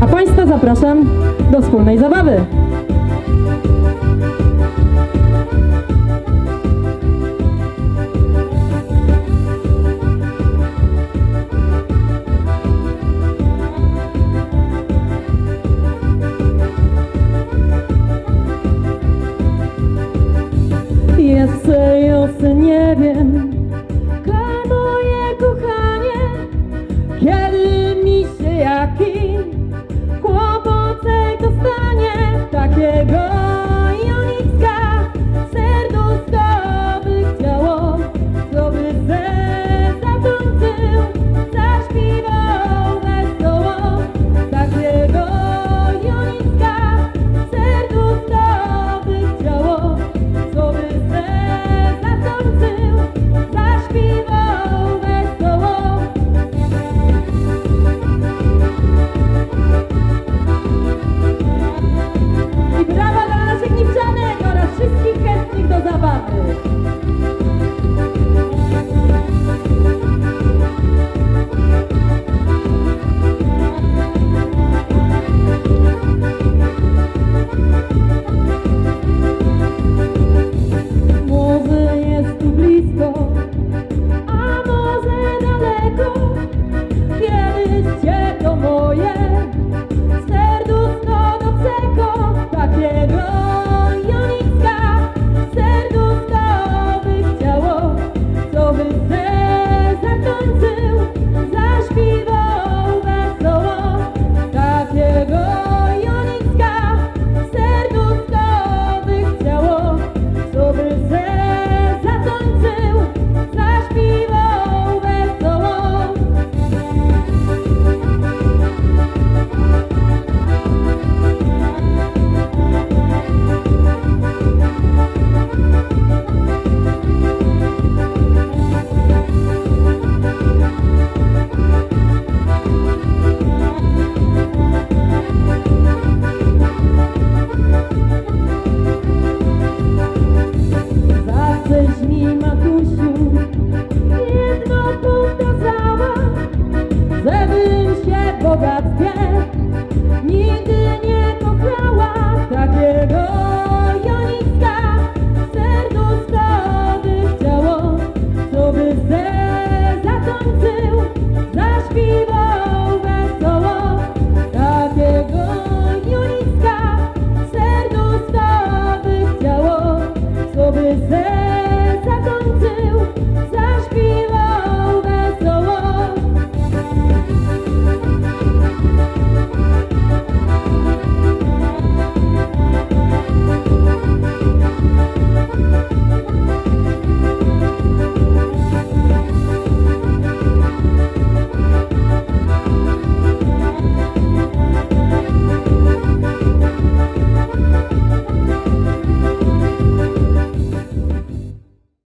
A Państwa zapraszam do wspólnej zabawy. Nie wiem. aquí. is them.